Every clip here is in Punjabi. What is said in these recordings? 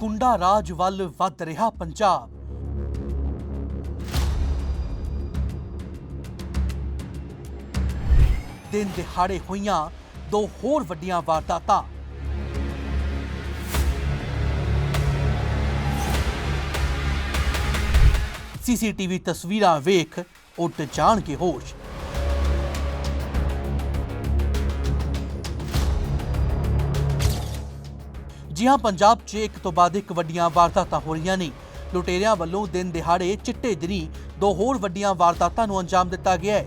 ਗੁੰਡਾ ਰਾਜ ਵੱਲ ਵੱਧ ਰਿਹਾ ਪੰਜਾਬ। ਦਿਨ ਦਿਹਾੜੇ ਹੋਈਆਂ ਦੋ ਹੋਰ ਵੱਡੀਆਂ ਵਾਰਦਾਤਾਂ। ਸੀਸੀਟੀਵੀ ਤਸਵੀਰਾਂ ਵੇਖ ਉੱਡ ਜਾਣਗੇ ਹੋਸ਼। ਜੀ ਹਾਂ ਪੰਜਾਬ 'ਚ ਇੱਕ ਤੋਂ ਬਾਅਦ ਇੱਕ ਵੱਡੀਆਂ ਵਾਰਦਾਤਾਂ ਹੋ ਰਹੀਆਂ ਨੇ। ਲੁਟੇਰਿਆਂ ਵੱਲੋਂ ਦਿਨ ਦਿਹਾੜੇ ਚਿੱਟੇ ਦਿਨੀ ਦੋ ਹੋਰ ਵੱਡੀਆਂ ਵਾਰਦਾਤਾਂ ਨੂੰ ਅੰਜਾਮ ਦਿੱਤਾ ਗਿਆ ਹੈ।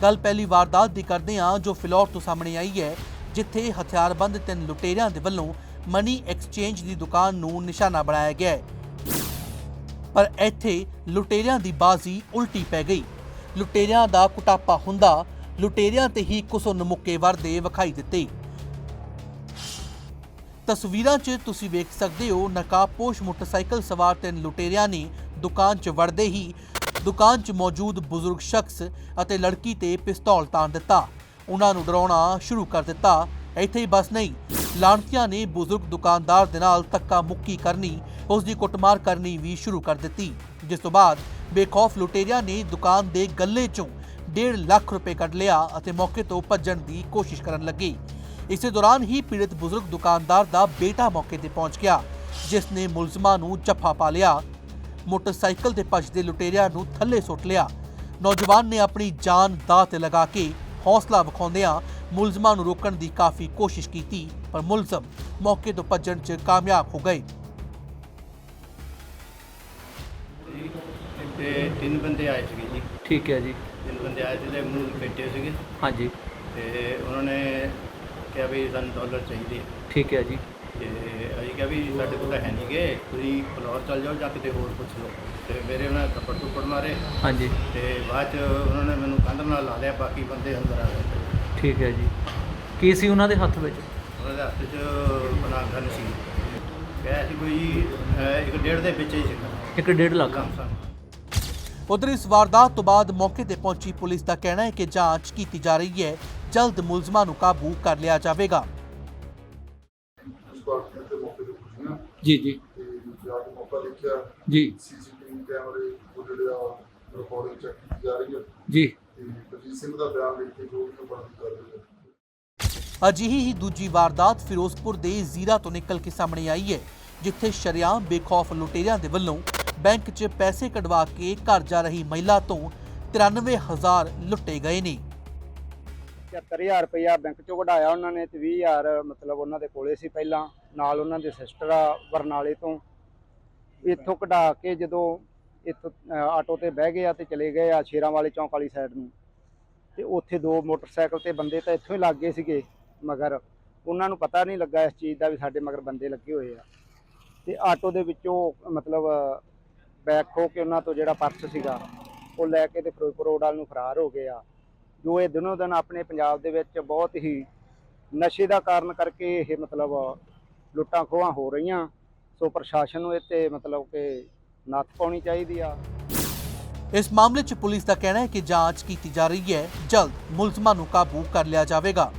ਕੱਲ ਪਹਿਲੀ ਵਾਰਦਾਤ ਦੀ ਕਰਦੇ ਹਾਂ, ਜੋ ਫਿਲੌਰ ਤੋਂ ਸਾਹਮਣੇ ਆਈ ਹੈ, ਜਿੱਥੇ ਹਥਿਆਰਬੰਦ ਤਿੰਨ ਲੁਟੇਰਿਆਂ ਦੇ ਵੱਲੋਂ ਮਨੀ ਐਕਸਚੇਂਜ ਦੀ ਦੁਕਾਨ ਨੂੰ ਨਿਸ਼ਾਨਾ ਬਣਾਇਆ ਗਿਆ ਹੈ। ਪਰ ਇੱਥੇ ਲੁਟੇਰਿਆਂ ਦੀ ਬਾਜ਼ੀ ਉਲਟੀ ਪੈ ਗਈ। ਲੁਟੇਰਿਆਂ ਦਾ ਕੁਟਾਪਾ ਹੁੰਦਾ ਲੁਟੇਰਿਆਂ ਤੇ ਹੀ ਕੁਸੁਨ ਮੁੱਕੇ ਵਰਦੇ ਵਿਖਾਈ ਦਿੱਤੇ। ਤਸਵੀਰਾਂ 'ਚ ਤੁਸੀਂ ਵੇਖ ਸਕਦੇ ਹੋ ਨਕਾਬਪੋਸ਼ ਮੋਟਰਸਾਈਕਲ ਸਵਾਰ ਤਿੰਨ ਲੁਟੇਰਿਆਂ ਨੇ ਦੁਕਾਨ 'ਚ ਵੜਦੇ ਹੀ ਦੁਕਾਨ 'ਚ ਮੌਜੂਦ ਬਜ਼ੁਰਗ ਸ਼ਖਸ ਅਤੇ ਲੜਕੀ ਤੇ ਪਿਸਤੌਲ ਤਾਣ ਦਿੱਤਾ। ਉਹਨਾਂ ਨੂੰ ਡਰਾਉਣਾ ਸ਼ੁਰੂ ਕਰ ਦਿੱਤਾ। ਇੱਥੇ ਹੀ ਬਸ ਨਹੀਂ ਲਾਂਟੀਆਂ ਨੇ ਬਜ਼ੁਰਗ ਦੁਕਾਨਦਾਰ ਦੇ ਨਾਲ ਧੱਕਾ ਮੁੱਕੀ ਕਰਨੀ, ਉਸ ਦੀ ਕੁੱਟਮਾਰ ਕਰਨੀ ਵੀ ਸ਼ੁਰੂ ਕਰ ਦਿੱਤੀ। ਜਿਸ ਤੋਂ ਬਾਅਦ ਬੇਖੌਫ ਲੁਟੇਰਿਆਂ ਨੇ ਦੁਕਾਨ ਦੇ ਗੱਲੇ 'ਚੋਂ 1.5 ਲੱਖ ਰੁਪਏ ਕੱਢ ਲਿਆ ਅਤੇ ਮੌਕੇ ਤੋਂ ਭੱਜਣ ਦੀ ਕੋਸ਼ਿਸ਼ ਕਰਨ ਲੱਗੇ। ਇਸੇ ਦੌਰਾਨ ਹੀ ਪੀੜਤ ਬਜ਼ੁਰਗ ਦੁਕਾਨਦਾਰ ਦਾ ਬੇਟਾ ਮੌਕੇ ਤੇ ਪਹੁੰਚ ਗਿਆ ਜਿਸ ਨੇ ਮੁਲਜ਼ਮਾਂ ਨੂੰ ਜੱਫਾ ਪਾ ਲਿਆ। ਮੋਟਰਸਾਈਕਲ ਤੇ ਭੱਜਦੇ ਲੁਟੇਰਿਆਂ ਨੂੰ ਥੱਲੇ ਸੁੱਟ ਲਿਆ। ਨੌਜਵਾਨ ਨੇ ਆਪਣੀ ਜਾਨ ਦਾਅ ਤੇ ਲਗਾ ਕੇ ਹੌਸਲਾ ਵਿਖਾਉਂਦਿਆਂ ਮੁਲਜ਼ਮਾਂ ਨੂੰ ਰੋਕਣ ਦੀ ਕਾਫੀ ਕੋਸ਼ਿਸ਼ ਕੀਤੀ ਪਰ ਮੁਲਜ਼ਮ ਮੌਕੇ ਤੋਂ ਭੱਜਣ 'ਚ ਕਾਮਯਾਬ ਹੋ ਗਏ। ਤੇ ਤਿੰਨ ਬੰਦੇ ਆਏ ਸੀਗੇ ਜੀ। ਠੀਕ ਹੈ ਜੀ। ਤਿੰਨ ਬੰਦੇ ਆਏ ਸੀਗੇ ਮੂੰਹ ਲਪੇਟੇ ਸੀਗੇ। ਹਾਂਜੀ। ਤੇ ਉਹਨਾਂ ਨੇ ਕਿਹਾ ਵੀ ਸਾਨੂੰ ਡਾਲਰ ਚਾਹੀਦੇ ਆ। ਠੀਕ ਹੈ ਜੀ। ਤੇ ਅਸੀਂ ਕਿਹਾ ਵੀ ਸਾਡੇ ਕੋਲ ਤਾਂ ਹੈ ਨਹੀਂਗੇ ਤੁਸੀਂ ਫਲੋਰ ਚੱਲ ਜਾਓ ਜਾਂ ਕਿਤੇ ਹੋਰ ਪੁੱਛ ਲਓ। ਤੇ ਮੇਰੇ ਉਹਨਾਂ ਨੇ ਥੱਪੜ ਥੁੱਪੜ ਮਾਰੇ। ਹਾਂਜੀ। ਤੇ ਬਾਅਦ ਚ ਉਹਨਾਂ ਨੇ ਮੈਨੂੰ ਕੰਧ ਨਾਲ ਲਾ ਲਿਆ ਬਾਕੀ ਬੰਦੇ ਅੰਦਰ ਆ ਗਏ। ਠੀਕ ਹੈ ਜੀ। ਕੀ ਸੀ ਉਹਨਾਂ ਦੇ ਹੱਥ ਵਿੱਚ? ਉਹਨਾਂ ਦੇ ਹੱਥ 'ਚ ਬਣਾ ਗਨ ਸੀ ਕਿਹਾ ਸੀ ਕੋਈ ਅਹ, ਇੱਕ ਡੇਢ ਦੇ ਵਿੱਚ ਹੀ ਸੀ ਇੱਕ ਡੇਢ ਲੱਖ। ਕੰਮ ਸਾਨੂੰ ਉਧਰ ਇਸ ਵਾਰਦਾਤ ਤੋਂ ਬਾਅਦ ਮੌਕੇ ਤੇ ਪਹੁੰਚੀ ਪੁਲਿਸ ਦਾ ਕਹਿਣਾ ਹੈ ਕਿ ਜਾਂਚ ਕੀਤੀ ਜਾ ਰਹੀ ਹੈ। ਜਲਦ ਮੁਲਜ਼ਮਾਂ ਨੂੰ ਕਾਬੂ ਕਰ ਲਿਆ ਜਾਵੇਗਾ। ਜੀ ਜੀ। ਜਾ ਕੇ ਮੌਕਾ ਦੇਖਿਆ। ਜੀ। ਸੀਸੀਟੀਵੀ ਕੈਮਰੇ ਉਹ ਜਿਹੜੇ ਆ ਰਿਕਾਰਡਿੰਗ ਚੈੱਕ ਕੀਤੀ ਜਾ ਰਹੀ ਹੈ। ਜੀ। ਤੇ ਬਲਜੀਤ ਸਿੰਘ ਦਾ ਬਿਆਨ ਲਿਖ ਕੇ ਜੋ ਵੀ ਬਣਦੀ ਕਰ ਰਹੀ ਹੈ। ਅਜਿਹੀ ਹੀ ਦੂਜੀ ਵਾਰਦਾਤ ਫਿਰੋਜ਼ਪੁਰ ਦੇ ਜ਼ੀਰਾ ਤੋਂ ਨਿਕਲ ਕੇ ਸਾਹਮਣੇ ਆਈ ਹੈ ਜਿੱਥੇ ਸ਼ਰੇਆਮ ਬੇਖੌਫ ਲੁਟੇਰਿਆਂ ਦੇ ਵੱਲੋਂ ਬੈਂਕ 'ਚ ਪੈਸੇ ਕਢਵਾ ਕੇ ਘਰ ਜਾ ਰਹੀ ਮਹਿਲਾ ਤੋਂ 93000 ਲੁੱਟੇ ਗਏ ਨੇ। 75000 ਰੁਪਇਆ ਬੈਂਕ ਚੋਂ ਕਢਾਇਆ ਉਹਨਾਂ ਨੇ ਤੇ 20000 ਮਤਲਬ ਉਹਨਾਂ ਦੇ ਕੋਲੇ ਸੀ ਪਹਿਲਾਂ, ਨਾਲ ਉਹਨਾਂ ਦੇ ਸਿਸਟਰ ਆ ਬਰਨਾਲੇ ਤੋਂ। ਇੱਥੋਂ ਕਢਾ ਕੇ ਜਦੋਂ ਇੱਥੋਂ ਆਟੋ ਤੇ ਬਹਿ ਗਏ ਆ ਤੇ ਚਲੇ ਗਏ ਆ ਸ਼ੇਰਾਂ ਵਾਲੇ ਚੌਂਕ ਵਾਲੀ ਸਾਈਡ ਨੂੰ। ਤੇ ਉੱਥੇ ਦੋ ਮੋਟਰਸਾਈਕਲ ਤੇ ਬੰਦੇ ਤਾਂ ਇੱਥੋਂ ਹੀ ਲੱਗ ਗਏ ਸੀਗੇ, ਮਗਰ ਉਹਨਾਂ ਨੂੰ ਪਤਾ ਨਹੀਂ ਲੱਗਾ ਇਸ ਚੀਜ਼ ਦਾ ਵੀ ਸਾਡੇ ਮਗਰ ਬੰਦੇ ਲੱਗੇ ਹੋਏ ਆ। ਤੇ ਆਟੋ ਦੇ ਵਿੱਚੋਂ ਮਤਲਬ ਬੈਕ ਖੋ ਕੇ ਉਹਨਾਂ ਤੋਂ ਜਿਹੜਾ ਪਰਸ ਸੀਗਾ, ਉਹ ਲੈ ਕੇ ਤੇ ਫਿਰੋਜ਼ਪੁਰ ਰੋਡ ਵੱਲ ਨੂੰ ਫਰਾਰ ਹੋ ਗਏ ਆ। ਜੋ ਇਹ ਦਿਨੋਂ ਦਿਨ ਆਪਣੇ ਪੰਜਾਬ ਦੇ ਵਿੱਚ ਬਹੁਤ ਹੀ ਨਸ਼ੇ ਦਾ ਕਾਰਨ ਕਰਕੇ ਇਹ ਮਤਲਬ ਲੁੱਟਾਂ ਖੋਹਾਂ ਹੋ ਰਹੀਆਂ। ਸੋ ਪ੍ਰਸ਼ਾਸਨ ਨੂੰ ਇਹ ਤੇ ਮਤਲਬ ਕਿ ਨੱਥ ਪਾਉਣੀ ਚਾਹੀਦੀ ਆ। ਇਸ ਮਾਮਲੇ 'ਚ ਪੁਲਿਸ ਦਾ ਕਹਿਣਾ ਹੈ ਕਿ ਜਾਂਚ ਕੀਤੀ ਜਾ ਰਹੀ ਹੈ। ਜਲਦ ਮੁਲਜ਼ਮਾਂ ਨੂੰ ਕਾਬੂ ਕਰ ਲਿਆ ਜਾਵੇਗਾ।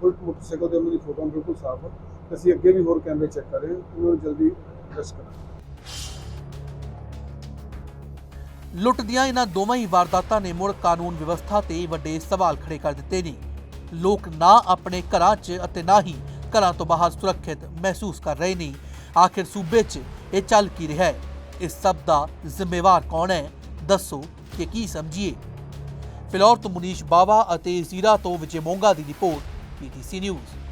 ਬੁਲਟ ਮੋਟਰਸਾਈਕਲ ਦੇ ਉਹਨਾਂ ਦੀ ਫੋਟੋ ਬਿਲਕੁਲ ਸਾਫ਼ ਹੈ ਅਸੀਂ ਅੱਗੇ ਵੀ ਹੋਰ ਕੈਮਰੇ ਚੈੱਕ ਕਰ ਰਹੇ ਹਾਂ। ਉਹਨਾਂ ਨੂੰ ਜਲਦੀ ਅਰੈਸਟ ਕਰਾਂਗੇ। ਲੁੱਟ ਦੀਆਂ ਇਹਨਾਂ ਦੋਵਾਂ ਹੀ ਵਾਰਦਾਤਾਂ ਨੇ ਮੁੜ ਕਾਨੂੰਨ ਵਿਵਸਥਾ ਤੇ ਵੱਡੇ ਸਵਾਲ ਖੜੇ ਕਰ ਦਿੱਤੇ ਨੇ। ਲੋਕ ਨਾ ਆਪਣੇ ਘਰਾਂ 'ਚ ਅਤੇ ਨਾ ਹੀ ਘਰਾਂ ਤੋਂ ਬਾਹਰ ਸੁਰੱਖਿਅਤ ਮਹਿਸੂਸ ਕਰ ਰਹੇ ਨੇ। ਆਖਿਰ ਸੂਬੇ 'ਚ ਇਹ ਚੱਲ ਕੀ ਰਿਹਾ ਹੈ? ਇਸ ਸਭ ਦਾ ਜ਼ਿੰਮੇਵਾਰ ਕੌਣ ਹੈ? ਦੱਸੋ ਕਿ ਕੀ ਸਮਝੀਏ। ਫਿਲੌਰ ਤੋਂ ਮੁਨੀਸ਼ ਬਾਵਾ ਅਤੇ ਜ਼ੀਰਾ ਤੋਂ ਵਿਜੇ ਮੋਂਗਾ ਦੀ ਰਿਪੋਰਟ ਪੀਟੀਸੀ ਨਿਊਜ਼।